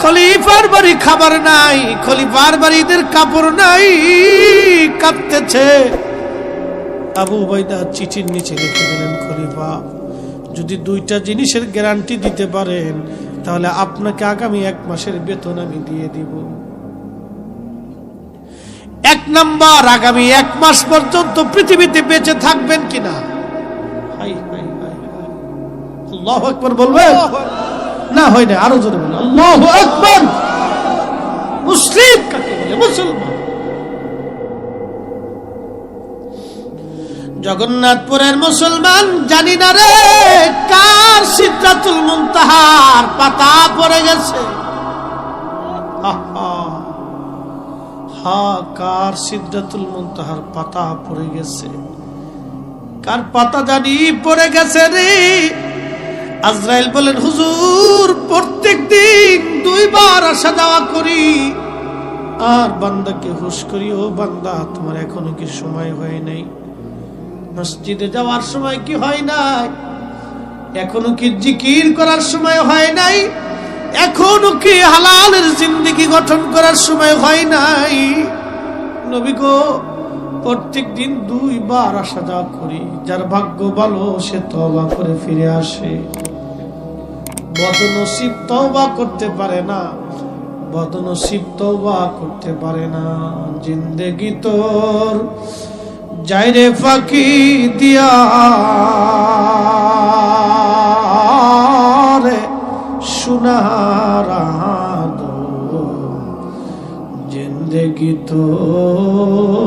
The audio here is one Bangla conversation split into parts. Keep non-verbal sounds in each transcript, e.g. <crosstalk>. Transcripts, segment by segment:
খলিফার বাড়ি খাবার নাই, খলিফার বাড়িদের কাপড় নাই, কাঁদতেছে। আবু উবাইদা চিঠির নিচে লিখে দিলেন, খলিফা, যদি দুইটা জিনিসের গ্যারান্টি দিতে পারেন, তাহলে আপনাকে আগামী এক মাসের বেতন আমি দিয়ে দিব। এক নাম্বার, আগামী এক মাস পর্যন্ত পৃথিবীতে বেঁচে থাকবেন কিনা? হাই হাই হাই আল্লাহ বলবেন? না হয় না, আরও জোরে বলে আল্লাহ একবার মুসলিম মুসলমান। জগন্নাথপুরের মুসলমান জানি না রে, কার সিদ্ধাতুল মুনতাহার পাতা পড়ে গেছে। হা কার সিদ্ধাতুল মুনতাহার পাতা পড়ে গেছে। কার পাতা জানি পড়ে গেছে রে। আজরাইল বলেন, হুজুর প্রত্যেক দিন দুইবার আসা যাওয়া করি। আর বান্দাকে হুশ করি, ও বান্দা, তোমার এখনও কি সময় হয় নাই? মসজিদে যাওয়ার সময় কি হয় নাই? এখনও কি জিকির করার সময় হয় নাই? এখনও কি হালালের জিন্দিগি গঠন করার সময় হয় নাই? নবী গো প্রত্যেক দিন দুইবার আসা যাওয়া করি। যার ভাগ্য ভালো, সে তবা করে ফিরে আসে। বদনসিব তওবা করতে পারে না। বদনসিব তওবা করতে পারে না। জিন্দেগি তোর যাইরে ফাঁকি দিয়া রে সুনারা জিন্দেগি তোর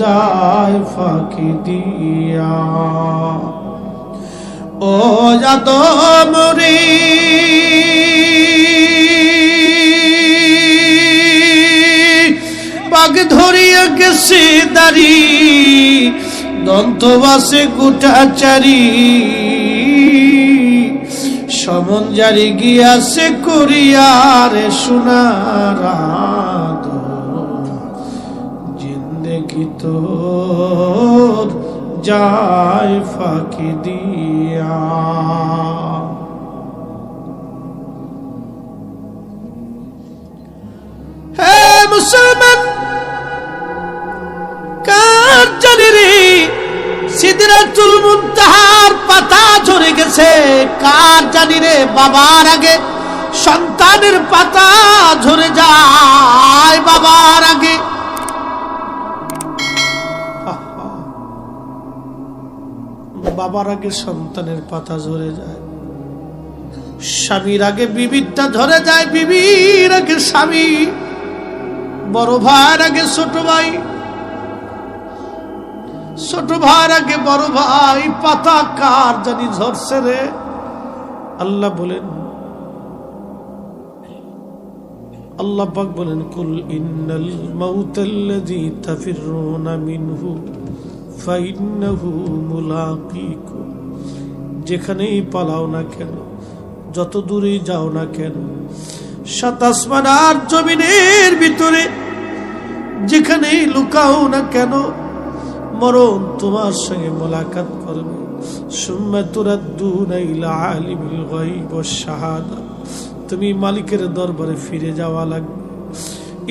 যায় ফাঁকি দিয়া। ও যাত মরি বাঘ ধরিয়া গেছে দাড়ি, দন্তবাসে গোটাচারি সমন জারি গিয়াছে করিয়ারে সোনার জিন্দেগি তোর যায় ফাঁকি দিয়া সিদরাতুল মুনতাহার পাতা ঝরে গেছে। কার জানি রে বাবার আগে? সন্তানের পাতা ঝরে যায় বাবার আগে। বাবার আগে সন্তানের পাতা ঝরে যায়। স্বামীর আগে বিবিরটা ধরে যায়, বিবির আগে স্বামী, বড় ভাইয়ের আগে ছোট ভাই। ছোট ভাইয়ের আগে বড় ভাই, পাতা কার জানি ঝরছে রে। আল্লাহ বলেন, আল্লাহ পাক বলেন, কুল ইন্নাল মাউতাল্লাযী তাফিরুনা মিনহু, ফাইন্নাহু মুলাকিকুম। যেখানেই পালাও না কেন, যত দূরেই যাও না কেন, সাত আসমান আর জমিনের ভিতরে, যেখানেই লুকাও না কেন মরণ তোমার সঙ্গে মোলাকাত করবে। তুমি মালিকের দরবারে ফিরে যাওয়া লাগবে।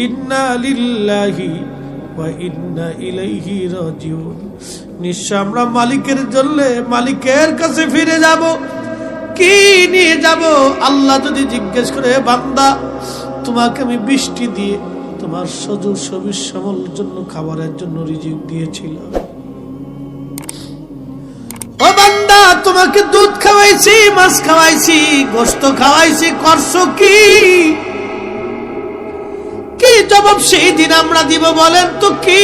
ইন্না ইন্না নিশ্চয় আমরা মালিকের জন্য মালিকের কাছে ফিরে যাব। কি নিয়ে যাব? আল্লাহ যদি জিজ্ঞেস করে, বান্দা, তোমাকে আমি বৃষ্টি দিয়ে তোমার সজুর সবির জন্য খাবারের জন্য রিজিক দিয়েছিল। তোমাকে দুধ খাওয়াইছি, মাছ খাওয়াইছি, গোস্ত খাওয়াইছি, করছ কি? কি জবাব সেই দিন আমরা দিব বলেন তো কি?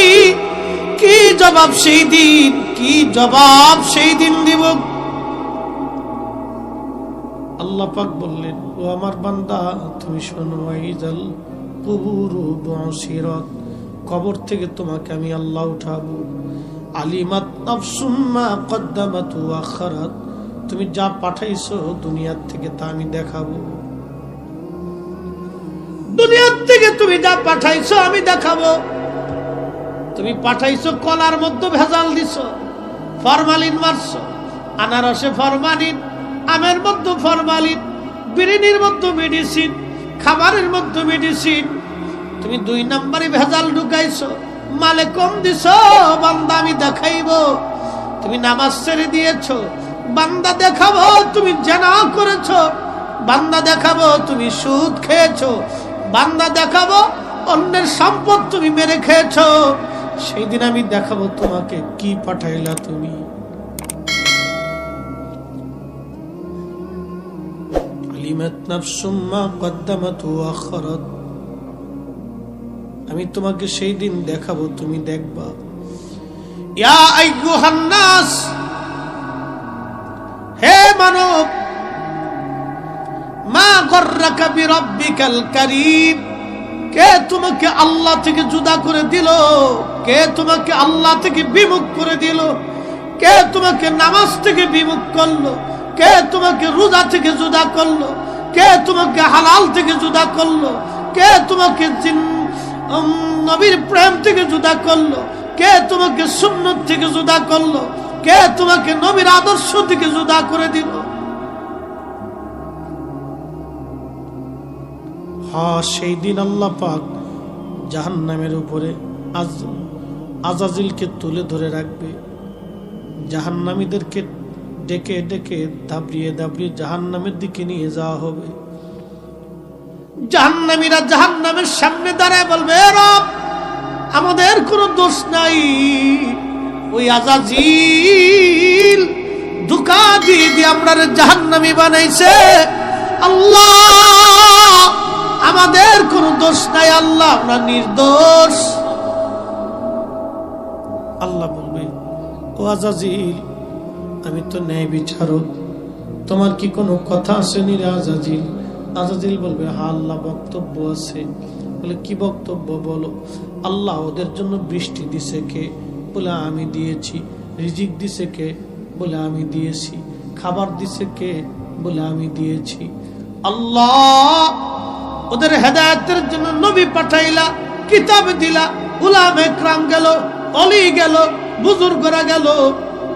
কি জবাব সেই দিন, কি জবাব সেই দিন দিব? আল্লাহ পাক বললেন, ও আমার বান্দা, তুমি শোনো, আইজাল। কুবুর থেকে তোমাকে আমি আল্লাহ উঠাবো। আলিমাত আখারাত। তুমি যা পাঠাইছো দুনিয়ার থেকে তা আমি দেখাবো। দুনিয়ার থেকে তুমি যা পাঠাইছো আমি দেখাবো। তুমি পাঠাইছো কলার মধ্যে ভেজাল দিছো, ফরমালিন মারছো, আনারসে ফরমালিন, আমের মধ্যে ফরমালিন, বিরিনির মধ্যে মেডিসিন, খাবারের মধ্যে মেডিসিন তুমি দুই নাম্বারে ভেজাল ঢুকাইছো, মালে কম দিছ, বান্দা আমি দেখাইব। তুমি নামাজ ছেড়ে দিয়েছ, বান্দা দেখাবো, তুমি জানা করেছ। বান্দা দেখাবো, তুমি সুদ খেয়েছো। বান্দা দেখাবো, অন্যের সম্পদ তুমি মেরে খেয়েছো। সেই দিন আমি দেখাবো তোমাকে কি পাঠাইলা তুমি। আলিমাত নাফসুম মা কদ্দামাত ওয়া আখারাত। আমি তোমাকে সেই দিন দেখাবো তুমি দেখবা। হে মানব! মা কে তোমাকে আল্লাহ থেকে জুদা করে দিল? কে তোমাকে আল্লাহ থেকে বিমুখ করে দিল? কে তোমাকে নামাজ থেকে বিমুখ করল? কে তোমাকে রোজা থেকে জুদা করল? কে তোমাকে হালাল থেকে জুদা করল? কে তোমাকে জিন- উম, নবীর প্রেম থেকে জুদা করল। কে তোমাকে সুন্নত থেকে জুদা করল? কে তোমাকে নবীর আদর্শ থেকে জুদা করে দিল? হ্যাঁ সেই দিন আল্লাহ পাক জাহান্নামের উপরে আজ আজাজিলকে তুলে ধরে রাখবে। জাহান্নামীদেরকে ডেকে ডেকে দাবড়িয়ে দাবড়িয়ে জাহান্নামের দিকে নিয়ে যাওয়া হবে। জাহান্নামীরা জাহান্নামের সামনে দাঁড়ায় বলবে, "এ রব, আমাদের কোনো দোষ নাই। ওই আজাজিল ধোকা দিয়ে দিয়ে আমরা জাহান্নামী বানাইছে। আল্লাহ, আমাদের কোনো দোষ নাই, আল্লাহ আমরা নির্দোষ। আল্লাহ বলবে, ও আজাজিল, আমি তো ন্যায় বিচারক, তোমার কি কোনো কথা আসেনি রে আজাজিল? আজাজিল বলবে, হা আল্লাহ, বক্তব্য আছে। বলে, কি বক্তব্য? বলো, আল্লাহ ওদের জন্য বৃষ্টি দিছে কে? বলে, আমি দিয়েছি। রিজিক দিছে কে? বলে, আমি দিয়েছি। খাবার দিছে কে? বলে, আমি দিয়েছি। আল্লাহ ওদের হেদায়তের জন্য নবী পাঠাইলা, কিতাব দিলা, উলাম একরাম গেল, অলি গেল, বুজুর্গরা গেল।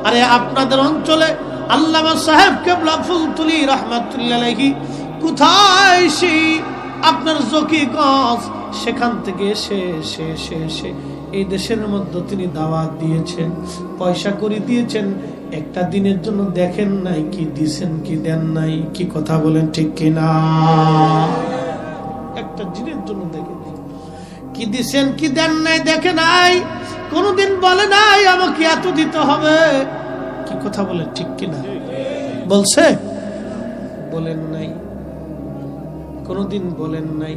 আরে, আপনাদের অঞ্চলে আল্লামা সাহেব কেবলা ফুলতুলি রহমাতুল্লাহি কোথায় সেই আপনার জকি জকিগঞ্জ সেখান থেকে এসে এসে এসে এসে এই দেশের মধ্যে তিনি দাওয়াত দিয়েছেন, পয়সা করে দিয়েছেন। একটা দিনের জন্য দেখেন নাই, কি দিছেন, কি দেন নাই, কি কথা বলেন, ঠিক কিনা একটা দিনের জন্য দেখেন কি দিছেন, কি দেন নাই, দেখে নাই। কোনদিন বলে নাই, আমাকে এত দিতে হবে। কি কথা বলেন, ঠিক কিনা বলছে? বলেন নাই। কোনদিন বলেন নাই।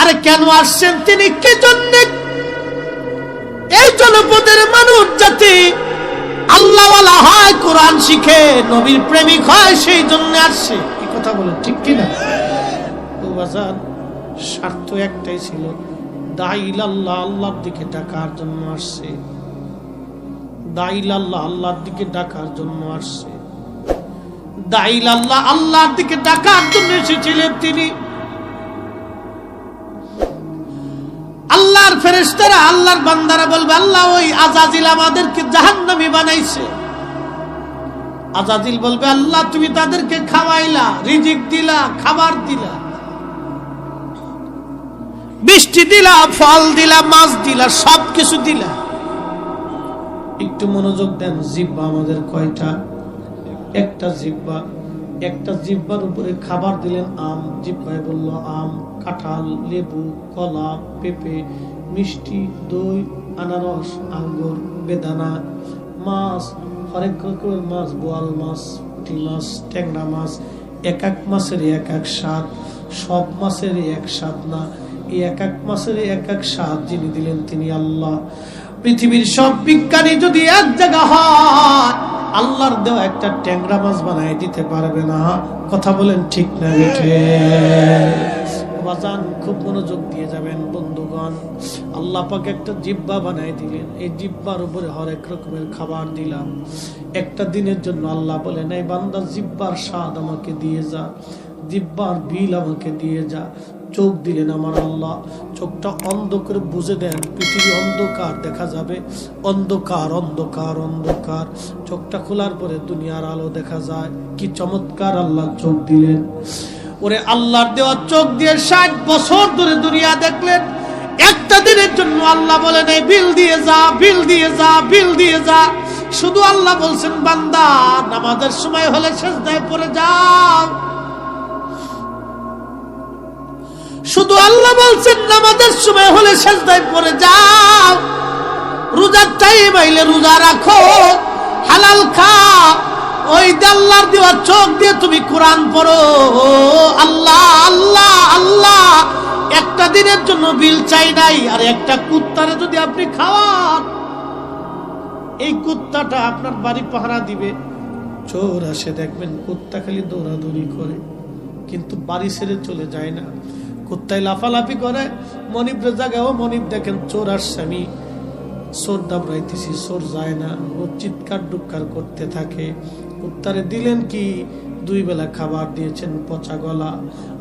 আরে কেন আসছেন তিনি? কি জন্য? এই জনপদের মানুষ যাতে আল্লাহওয়ালা হয়, কোরআন শিখে, নবীর প্রেমিক হয়, সেই জন্য আসছে। কি কথা বলেন, ঠিক কিনা? স্বার্থ একটাই ছিল, দাইল আল্লাহ আল্লাহর দিকে ডাকার জন্য আসছে। দাইল আল্লাহ আল্লাহর দিকে ডাকার জন্য আসছে। আল্লাহর দিকে ডাকার জন্য এসেছিলেন তিনি। আল্লাহর ফেরেশতারা আল্লাহর বান্দারা বলবে, আল্লাহ ওই আজাজিল আমাদেরকে জাহান্নামী বানাইছে। আজাজিল বলবে, আল্লাহ তুমি তাদেরকে খাওয়াইলা, রিজিক দিলা, খাবার দিলা। বৃষ্টি দিলা, ফল দিলা, মাছ দিলা সব কিছু দিলা। একটু মনোযোগ দেন জিব্বা আমাদের কয়টা? একটা জিব্বা একটা জিব্বার উপরে খাবার দিলেন আম জিব্বায় বলল, আম, কাঁঠাল, লেবু, কলা, পেঁপে, মিষ্টি, দই, আনারস, আঙ্গুর, বেদানা, মাছ, হরেক রকমের মাছ, বোয়াল মাছ, পুঁটি মাছ, ট্যাংরা মাছ, এক এক মাছের এক এক স্বাদ, সব মাছের এক স্বাদ না, এই এক এক মাসের এক এক স্বাদ যিনি দিলেন তিনি আল্লাহ। পৃথিবীর সব বিজ্ঞানী যদি এক জায়গা হয় আল্লাহর দেওয়া একটা ট্যাংরা মাছ বানাই দিতে পারবে না। কথা বলেন ঠিক না বেঠে খুব মনোযোগ দিয়ে যাবেন, বন্ধুগণ। আল্লাহ পাকে একটা জিব্বা বানাই দিলেন। এই জিব্বার উপরে হরেক রকমের খাবার দিলাম। একটা দিনের জন্য আল্লাহ বলেন, এই বান্দা জিব্বার স্বাদ আমাকে দিয়ে যা। জিব্বার বিল আমাকে দিয়ে যা। চোখ দিলেন আমার আল্লাহ। চোখটা অন্ধ করে বুঝে দেন। পৃথিবী অন্ধকার দেখা যাবে। অন্ধকার অন্ধকার অন্ধকার। চোখটা খোলার পরে দুনিয়ার আলো দেখা যায়। কি চমৎকার আল্লাহ চোখ দিলেন। ওরে আল্লাহর দেওয়া চোখ দিয়ে ষাট বছর ধরে দুনিয়া দেখলেন। একটা দিনের জন্য আল্লাহ বলেন, এই বিল দিয়ে যা, বিল দিয়ে যা, বিল দিয়ে যা। শুধু আল্লাহ বলছেন, বান্দা, নামাজের সময় হলে শেষ দেয় পরে যাও। শুধু আল্লাহ বলছেন, নামাজের সময় হলে সেজদায় পড়ে যাও। রোজার টাইম আইলে রোজা রাখো, হালাল খা ওই আল্লাহর দেওয়া চোখ দিয়ে তুমি কোরআন পড়ো। আল্লাহ আল্লাহ আল্লাহ। একটা দিনের জন্য বিল চাই নাই, আর একটা কুত্তারে যদি আপনি খাওয়ান, এই কুত্তাটা আপনার বাড়ি পাহারা দিবে। চোর আসে দেখবেন, কুত্তা খালি দৌড়াদৌড়ি করে, কিন্তু বাড়ি ছেড়ে চলে যায় না। কুত্তায় লাফালাফি করে, মনিব জায়গাও মনিপ দেখেন চোর আসছে আমি চোর দাবড়াইতেছি, চোর যায় না। ও চিৎকার ডুক্কার করতে থাকে। কুত্তারে দিলেন কি? দুই বেলা খাবার দিয়েছেন পচা গলা।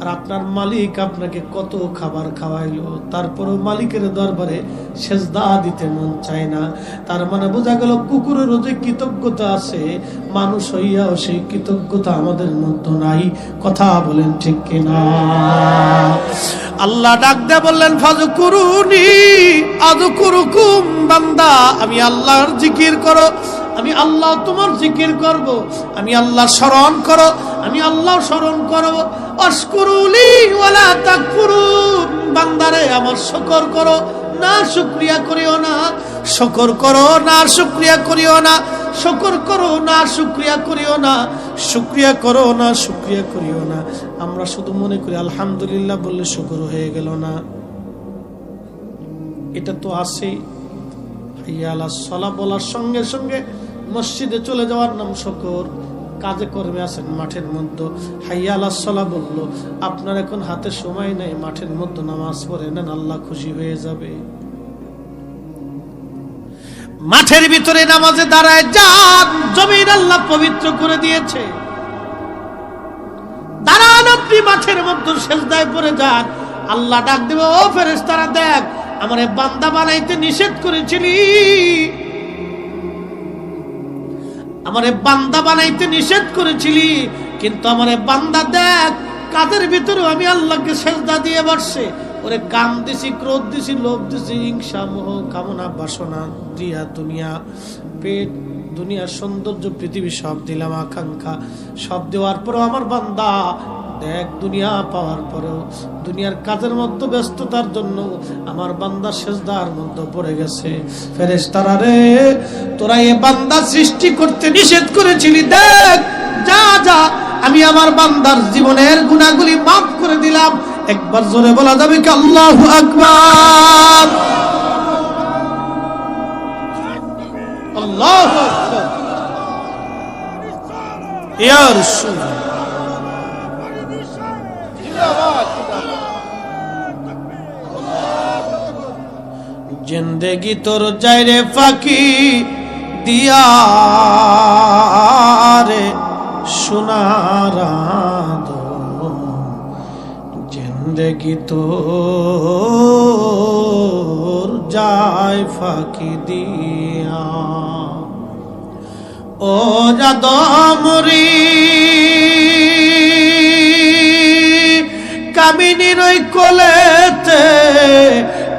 আর আপনার মালিক আপনাকে কত খাবার খাওয়াইলো। তারপরও মালিকের দরবারে সেজদা দিতে মন চায় না। তার মানে বোঝা গেল কুকুরেরও যে কৃতজ্ঞতা আছে। মানুষ হইয়াও সেই কৃতজ্ঞতা আমাদের মধ্যে নাই। কথা বলেন ঠিক কিনা? আল্লাহ ডাক দে বললেন ফাজু কুরুনি আদু কুরুকুম বান্দা। আমি আল্লাহর জিকির করো, আমি আল্লাহ তোমার জিকির করব। আমি আল্লাহ স্মরণ করো আমি আল্লাহ স্মরণ করো। অস্করুলি ওয়ালা তাকফুরুন। বান্দারে আমার শকর করো। না শুক্রিয়া করিও না। শকর করো, না শুক্রিয়া করিও না। শকর করো, না শুক্রিয়া করিও না। শুক্রিয়া করো, না শুক্রিয়া করিও না। আমরা শুধু মনে করি, আলহামদুলিল্লাহ বললে শুকর হয়ে গেল না। এটা তো আছেই। হাইয়ালা সলা বলার সঙ্গে সঙ্গে মসজিদে চলে যাওয়ার নাম শকর। কাজে কর্মে আছেন মাঠের মধ্যে। হাইয়ালা সলা বলল, আপনার এখন হাতে সময় নেই, মাঠের মধ্যে নামাজ পড়ে নেন, আল্লাহ খুশি হয়ে যাবে। মাঠের ভিতরে নামাজে দাঁড়ায় যান, জমিন আল্লাহ পবিত্র করে দিয়েছে। দাঁড়ান আপনি মাঠের মধ্যে, সেজদায় পড়ে যান। আল্লাহ ডাক দেবে, ও ফেরেস তারা দেখ, আমার বান্দা বানাইতে নিষেধ করেছিলি। আমারে বান্দা বানাইতে নিষেধ করেছিলি, কিন্তু আমারে বান্দা দেখ, কাদের ভিতরে আমি আল্লাহকে সেজদা দিয়ে বসছে। ওরে কাম দিছি, ক্রোধ দিছি, লোভ দিছি, হিংসা, মোহ, কামনা, বাসনা, দিয়া, দুনিয়া, পেট, দুনিয়ার সৌন্দর্য, পৃথিবী সব দিলাম আকাঙ্ক্ষা। সব দেওয়ার পরও আমার বান্দা দেখ, দুনিয়া পাওয়ার পরেও, দুনিয়ার কাজের মধ্যে ব্যস্ততার জন্য আমার বান্দা সেজদার মধ্যে পড়ে গেছে। ফেরেস তারা রে, তোরা এ বান্দা সৃষ্টি করতে নিষেধ করেছিলি, দেখ, যা যা, আমি আমার বান্দার জীবনের গুণাগুলি মাফ করে দিলাম। একবার জোরে বলা যাবে কি আল্লাহ আকবার? আল্লাহ ইয়া রাসূল জিন্দেগি তোর যাইরে ফাঁকি দিয়া রে সোনার জিন্দেগি তোর যায় ফাঁকি দিয়া। ও যাদমরি কামিনীর ওই কোলেতে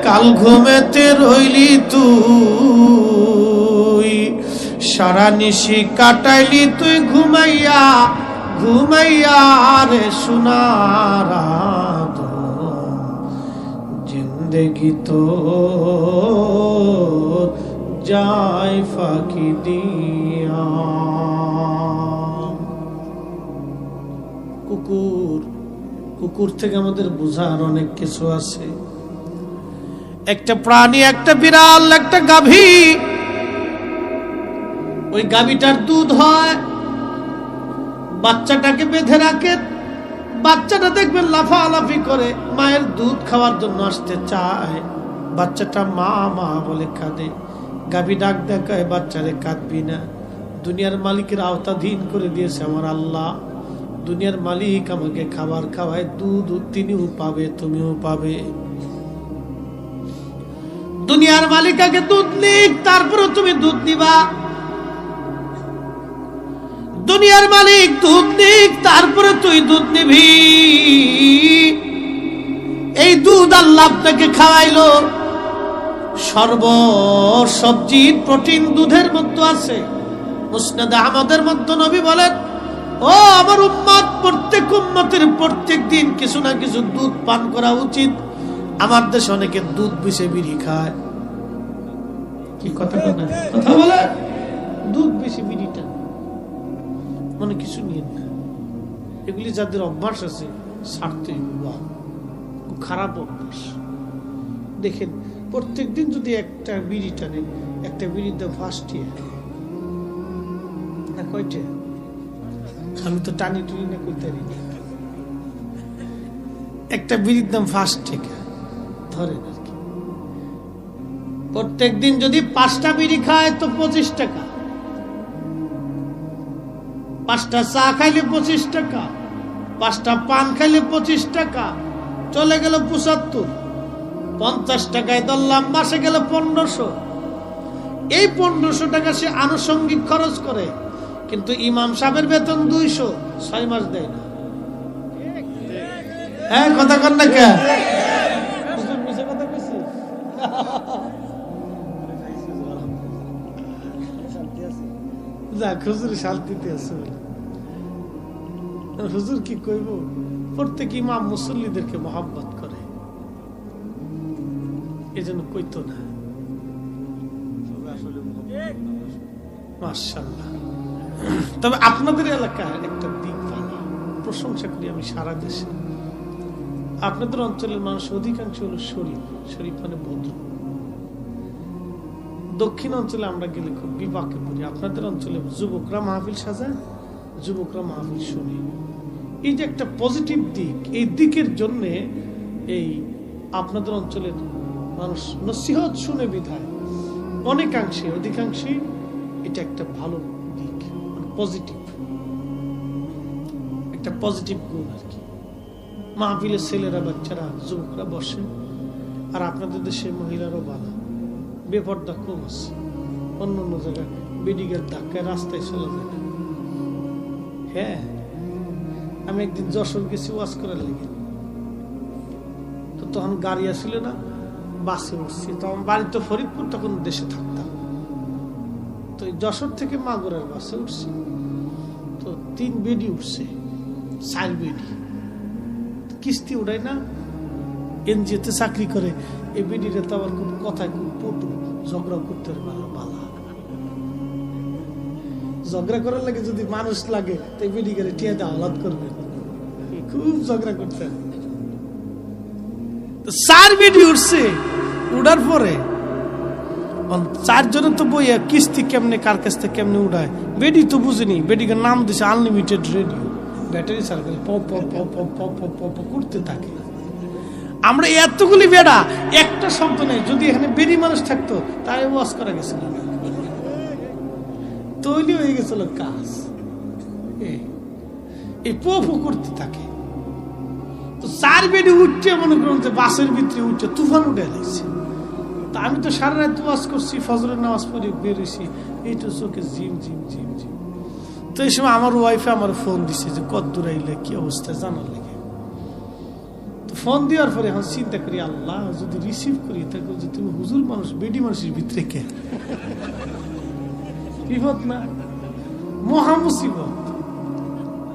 কাল ঘুমেতে রইলি তুই। সারা নিশি কাটাইলি তুই ঘুমাইয়া ঘুমাইয়া রে সোনার জিন্দেগি তো যায় ফাঁকি দিয়া। কুকুর কুকুর থেকে আমাদের বোঝার অনেক কিছু আছে। একটা প্রাণী, একটা বিড়াল, একটা গাভী। ওই গাভীটার দুধ হয়, বাচ্চাটাকে বেঁধে রাখে, বাচ্চাটা দেখবেন লাফালাফি করে, মায়ের দুধ খাওয়ার জন্য আসতে চায়। বাচ্চাটা মা মা বলে কাঁদে। গাভী ডাক দেখায়, বাচ্চারে কাঁদবি না। দুনিয়ার মালিকের আওতাধীন করে দিয়েছে আমার আল্লাহ। দুনিয়ার মালিক আমাকে খাবার খাওয়ায়, দুধ তিনিও পাবে, তুমিও পাবে। দুনিয়ার মালিকাকে দুধ নিক তারপরে তুমি দুধ নিবা। দুনিয়ার মালিক দুধ নিক, তারপরে তুই দুধ নিবি। এই দুধ আল্লাহ আপনাকে খাওয়াইলো। সর্ব সবজি প্রোটিন দুধের মধ্যে আছে। মুসনাদ আহমদের মধ্যে নবী বলেন, ও আমার উম্মত প্রত্যেক উম্মতের প্রত্যেক দিন কিছু না কিছু দুধ পান করা উচিত। আমার দেশে অনেকে দুধ বিষে বিড়ি খায়। কি কথা বলে কথা বলে দুধ বেশি বিড়িটা। মানে কিছু নিয়ে না। এগুলি যাদের অভ্যাস আছে ছাড়তে খুব খারাপ অভ্যাস। দেখেন প্রত্যেক দিন যদি একটা বিড়ি টানে, একটা বিড়ির দাম ফার্স্ট না কয়টা? আমি তো টানি টুনি না পারি একটা বিড়ির দাম ফার্স্ট থেকে। ধরেন আর কি। প্রত্যেক দিন যদি পাঁচটা বিড়ি খায়, তো পঁচিশ টাকা। পাঁচটা চা খাইলে পঁচিশ টাকা, পাঁচটা পান খাইলে পঁচিশ টাকা, চলে গেল পঁচাত্তর। পঞ্চাশ টাকায় ধরলাম, মাসে গেল পনেরোশো। এই পনেরোশো টাকা সে আনুষঙ্গিক খরচ করে, কিন্তু ইমাম সাহেবের বেতন দুইশো, ছয় মাস দেয় না। হ্যাঁ কথা কন না কে হুজুর মিছে কথা কইছি? <laughs> যাক শান্তিতে আছে হুজুর কি কইব? প্রত্যেক ইমাম মুসল্লিদেরকে মহাব্বত করে। এজন্য কইতো না। তবে আপনাদের এলাকার একটা দিক প্রশংসা করি আমি সারা দেশে। আপনাদের অঞ্চলের মানুষ অধিকাংশ হলো শরীফ। শরীফ মানে ভদ্র দক্ষিণ অঞ্চলে আমরা গেলে খুব বিপাকে পড়ি। আপনাদের অঞ্চলে যুবকরা মাহফিল সাজায়, যুবকরা মাহফিল শুনি। এই যে একটা পজিটিভ দিক, এই দিকের জন্যে এই আপনাদের অঞ্চলের মানুষ নসিহত শুনে বিধায়। অনেকাংশে অধিকাংশে এটা একটা ভালো দিক পজিটিভ। একটা পজিটিভ গুণ আর কি। মাহফিলের ছেলেরা, বাচ্চারা যুবকরা বসে আর আপনাদের দেশে মহিলারও বাধা। বেপর্দা কম আছে। অন্য অন্য জায়গায় বেডিগের ধাক্কায় রাস্তায় চলে যায়। হ্যাঁ আমি একদিন যশোর গেছি, ওয়াজ করার লেগে। তো তখন গাড়ি আসছিল না, বাসে উঠছি। তখন বাড়িতে ফরিদপুর, তখন দেশে থাকতাম। তো যশোর থেকে মাগুরার বাসে উঠছি। তো তিন বেডি উঠছে, চার বেডি। কিস্তি উঠায় না, এনজিওতে চাকরি করে। এই বেডিটা তো আবার খুব কথায় খুব পটু ঝগড়া করতে পারে ঝগড়া করার লাগে যদি মানুষ লাগে, তো এই বেডি গেলে টিয়া দিয়ে আহ্লাদ করবে। খুব ঝগড়া করতে চার বেডি উঠছে উঠার পরে চারজনের তো বইয়া কিস্তি কেমনে, কার কাছ থেকে কেমনে উঠায় বেডি তো বুঝেনি বেডিকে নাম দিছে আনলিমিটেড রেডিও ব্যাটারি সার্কেল করতে থাকে। আমরা এতগুলি বেড়া, একটা শব্দ নেই, যদি এখানে বেরি মানুষ থাকতো তাই ওয়াশ করা গেছিল তৈরি হয়ে গেছিল কাজ। এই- করতে থাকে। তো চার বেডে উঠছে, মনে করুন যে বাসের ভিতরে উঠছে, তুফান উঠে লাগছে তা আমি তো সারা রাত ওয়াজ করছি, ফজরের নামাজ পড়ে বেরোইছি এই তো চোখে জিম জিম জিম জিম। তো এই সময় আমার ওয়াইফে আমার ফোন দিছে যে, কত দূর আইলে? কি অবস্থা? জানার লাগে? তো ফোন দেওয়ার পরে এখন চিন্তা করি, আল্লাহ, যদি রিসিভ করি তাকে যে তুমি হুজুর মানুষ, বেডি মানুষের ভিতরে কে? বিপদ না? মহা মুসিবত।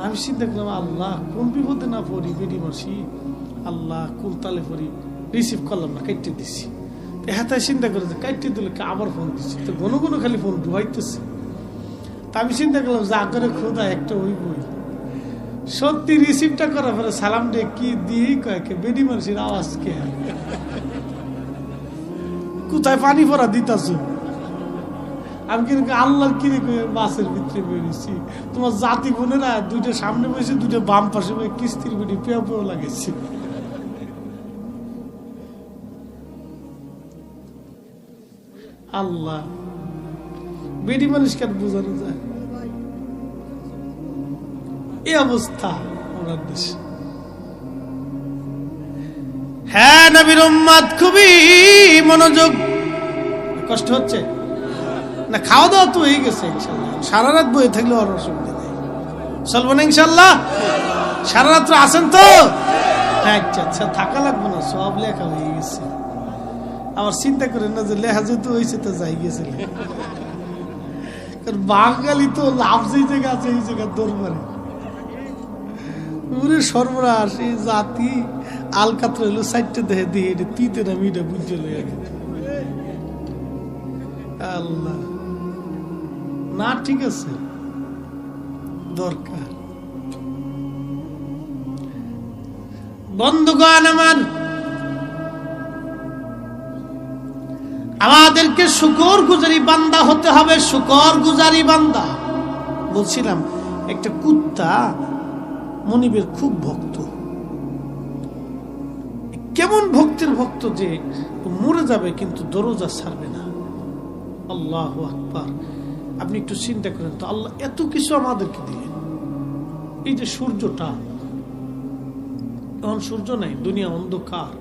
আমি চিন্তা করলাম, আল্লাহ, কোন বিপদে না পড়ি, বেডি মাসি আল্লাহ, কোন তালে পড়ি? রিসিভ করলাম না কাটতে দিছি। হ্যাঁ চিন্তা করে কাটতে দিলে আবার ফোন দিছি? তো ঘন ঘন খালি ফোন ডুবাইতেছে আমি চিন্তা করলাম যা করে খোদা একটা ওই বই। সত্যি রিসিভটা করার পরে সালাম ডে কি দিয়েই কয়েকে বেডি মানুষের আওয়াজ কে? কোথায় পানি ভরা দিতাছ? আমি কিন্তু আল্লাহ কয়ে বাসের ভিতরে বেরিয়েছি তোমার জাতি বোনেরা দুইটা সামনে বসে, দুইটা বাম পাশে বসে কিস্তির বেডি পেয়ে পেয়েও লাগেছে আল্লাহ। বেডি মানুষ কেন বোঝানো যায়। এই অবস্থা ওনার দেশে। হ্যাঁ নবীর খুবই মনোযোগ। কষ্ট হচ্ছে? না খাওয়া দাওয়া তো হয়ে গেছে সারা রাত বয়ে থাকলে আর অসুবিধা নেই। চলবো না ইনশাল্লাহ সারা রাত্র আছেন তো? আচ্ছা আচ্ছা থাকা লাগবে না, সব লেখা হয়ে গেছে। আবার চিন্তা করেন না যে লেখা যেহেতু হয়েছে, তো যাই গেছে বাঙালি তো লাভ যেই জায়গা আছে, এই জায়গা দৌড় মারে ওরে সর্বনাশ, এই জাতি আলকাতরা হলো সাইডটা দেখে দিয়ে এটা তিতে না মিটা বুঝে আল্লাহ। না, ঠিক আছে। দরকার। বন্ধুগণ আমার আমাদেরকে শুকর গুজারি বান্দা হতে হবে, শুকর গুজারি বান্দা। বলছিলাম, একটা কুত্তা মনিবের খুব ভক্ত। কেমন ভক্তের ভক্ত যে মরে যাবে কিন্তু দরজা ছাড়বে না। আল্লাহ আকবার। আপনি একটু চিন্তা করেন তো, আল্লাহ এত কিছু আমাদেরকে দিলেন। এই যে সূর্যটা, এখন সূর্য নাই, দুনিয়া অন্ধকার।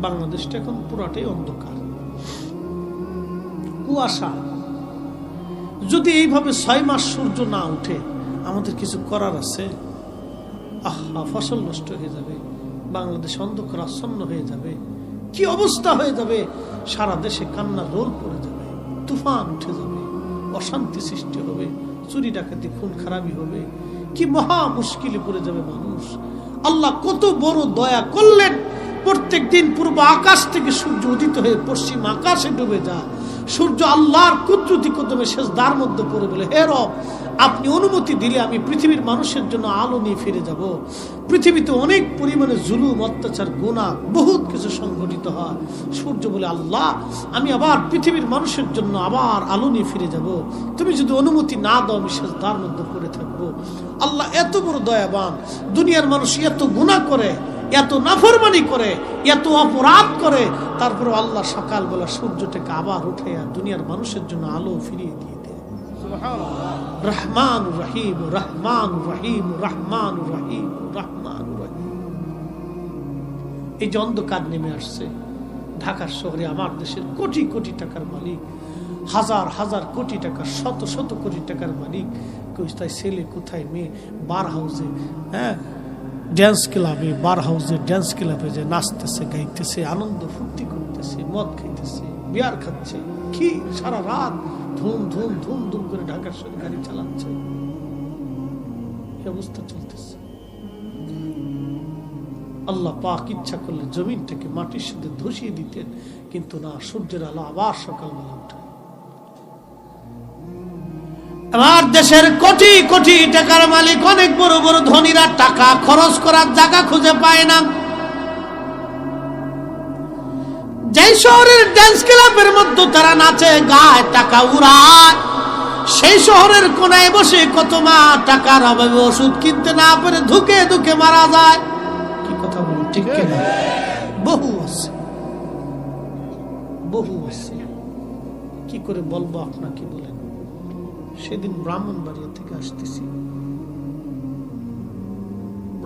বাংলাদেশটা এখন পুরাটাই অন্ধকার। কুয়াশা। যদি এইভাবে ছয় মাস সূর্য না উঠে, আমাদের কিছু করার আছে? আহা, ফসল নষ্ট হয়ে যাবে, বাংলাদেশ অন্ধকার আচ্ছন্ন হয়ে যাবে, কি অবস্থা হয়ে যাবে? সারা দেশে কান্না রোল পড়ে যাবে, তুফান উঠে যাবে, অশান্তি সৃষ্টি হবে, চুরি ডাকাতি, খুন খারাপি হবে, কি মহা মুশকিলে পড়ে যাবে মানুষ? আল্লাহ কত বড় দয়া করলেন প্রত্যেক দিন পূর্ব আকাশ থেকে সূর্য উদিত হয়ে পশ্চিম আকাশে ডুবে যায়। সূর্য আল্লাহর কুদরতি কদমে শেষ দ্বার মধ্যে পড়ে বলে, হে রব, আপনি অনুমতি দিলে আমি পৃথিবীর মানুষের জন্য আলো নিয়ে ফিরে যাব। পৃথিবীতে অনেক পরিমাণে জুলুম, অত্যাচার গুণা বহুত কিছু সংঘটিত হয়। সূর্য বলে, আল্লাহ, আমি আবার পৃথিবীর মানুষের জন্য আবার আলো নিয়ে ফিরে যাব। তুমি যদি অনুমতি না দাও, আমি শেষ দ্বার মধ্যে পড়ে থাকব। আল্লাহ এত বড় দয়াবান, দুনিয়ার মানুষ এত গুণা করে। এত নাফরমানি করে এত অপরাধ করে তারপরে আল্লাহ সকালবেলা সূর্যটাকে আবার উঠে আর দুনিয়ার মানুষের জন্য আলো ফিরিয়ে দিয়ে দেয়। রহমান রহিম রহমান রহিম রহমান রহিম রহমান রহিম। এই যে অন্ধকার নেমে আসছে। ঢাকার শহরে আমার দেশের কোটি কোটি টাকার মালিক হাজার হাজার কোটি টাকা শত শত কোটি টাকার মালিক কোথায় ছেলে কোথায় মেয়ে বার হাউসে হ্যাঁ? ড্যান্স ক্লাবে বার হাউসে ড্যান্স ক্লাবে যে নাচতেছে, গাইতেছে, আনন্দ ফুর্তি করতেছে, মদ খাইতেছে বিয়ার খাচ্ছে, কি সারা রাত ধুম ধুম ধুম ধুম করে ঢাকার সঙ্গে গাড়ি চালাচ্ছে। অবস্থা চলতেছে। আল্লাহ পাক ইচ্ছা করলে জমিনটাকে মাটির সাথে ধসিয়ে দিতেন, কিন্তু না, সূর্যের আলো আবার সকালবেলা উঠে। আমার দেশের কোটি কোটি টাকার মালিক অনেক বড় বড় ধনীরা টাকা খরচ করার জায়গা খুঁজে পায় না। যে শহরের ড্যান্স ক্লাবের মধ্যে তারা নাচে, গায়, টাকা উড়ায়, সেই শহরের কোনায় বসে কত মা টাকার অভাবে ওষুধ কিনতে না পারে ধুকে ধুকে মারা যায়। কি কথা বলুন, ঠিক কিনা বহু আছে। বহু আছে। কি করে বলব আপনাকে বলেন সেদিন ব্রাহ্মণবাড়িয়া থেকে আসতেছি।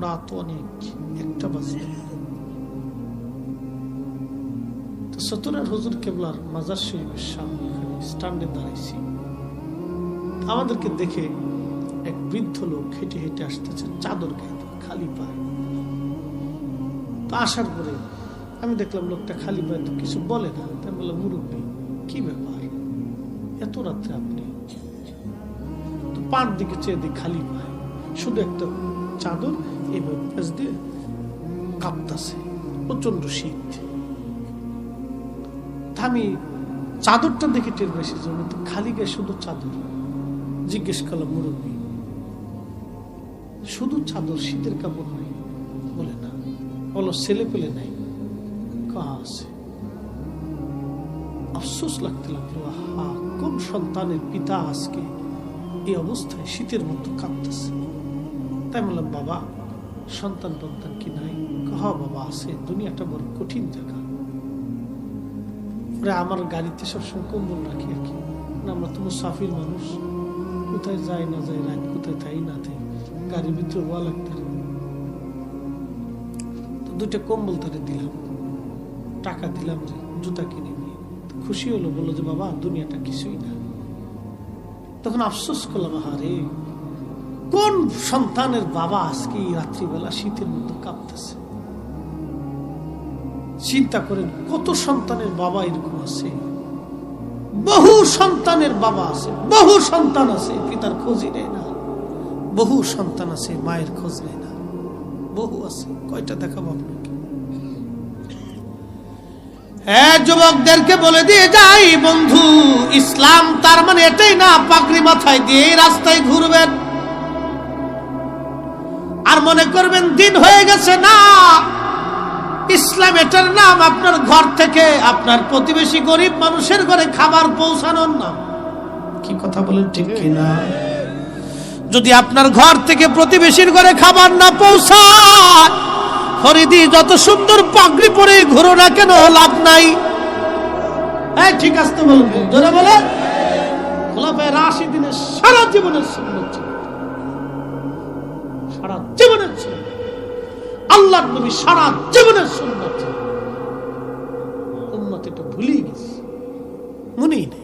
রাত অনেক, একটা বাজে। কেবলার মাজার শরীফের সামনে স্ট্যান্ডে দাঁড়াইছি। আমাদেরকে দেখে এক বৃদ্ধ লোক হেঁটে হেঁটে আসতেছে চাদর গায়ে খালি পায়। তো আসার পরে আমি দেখলাম লোকটা খালি পায় তো কিছু বলে না। তাই বললাম, মুরব্বী, কি ব্যাপার? এত রাত্রে আপনি পার দিকে চেয়ে দিই খালি পায়। শুধু একটা চাদর এভাবে পেঁচ দিয়ে কাঁপতাছে প্রচণ্ড শীত। আমি চাদরটা দেখে টের বেশি তো খালি গায়ে শুধু চাদর। জিজ্ঞেস করলাম, মুরব্বী, শুধু চাদর শীতের কাপড় নাই বলে, না, বলো ছেলে পেলে নাই আছে? আফসোস লাগতে লাগল, আহা, কোন সন্তানের পিতা আজকে এই অবস্থায় শীতের মতো কাঁদতেছে। তাই বললাম বাবা, সন্তান টন্তান কি নাই? হ বাবা, আছে। দুনিয়াটা বড় কঠিন জায়গা। আমার গাড়িতে সবসময় কম্বল রাখি আর কি। আমরা তো মুসাফির মানুষ। কোথায় যায় না যায় রাত, কোথায় তাই না তাই। গাড়ির ভিতরে ওয়া লাগতে তো দুইটা কম্বল তারে দিলাম। টাকা দিলাম যে, জুতা কিনে নিয়ে। খুশি হলো, বলল যে, বাবা, দুনিয়াটা কিছুই না। তখন আফসোস করলাম, আহারে, কোন সন্তানের বাবা আজকে এই রাত্রিবেলা শীতের মধ্যে কাঁপতেছে? চিন্তা করেন, কত সন্তানের বাবা এরকম আছে? বহু সন্তানের বাবা আছে, বহু সন্তান আছে পিতার খোঁজই নেয় না। বহু সন্তান আছে, মায়ের খোঁজ নেয় না। বহু আছে, কয়টা দেখাবো আপনাকে? হ্যাঁ যুবকদেরকে বলে দিয়ে যাই, বন্ধু। ইসলাম তার মানে এটাই না, পাগড়ি মাথায় দিয়ে রাস্তায় ঘুরবেন। আর মনে করবেন, দিন হয়ে গেছে না। ইসলাম এটার নাম, আপনার ঘর থেকে আপনার প্রতিবেশী গরিব মানুষের ঘরে খাবার পৌঁছানোর নাম। কি কথা বলেন ঠিক কিনা? যদি আপনার ঘর থেকে প্রতিবেশীর ঘরে খাবার না পৌঁছায় ফরিদি যত সুন্দর পাগড়ি পরে ঘুরো না কেন, লাভ নাই। হ্যাঁ ঠিক আছে তো বলুন ধরে বলে খোলাফায় রাশি দিনের সারা জীবনের ছিল। সারা জীবনের আল্লাহ নবী সারা জীবনের সুন্নত ছিল। উম্মত এটা ভুলেই গেছে। মনেই নেই।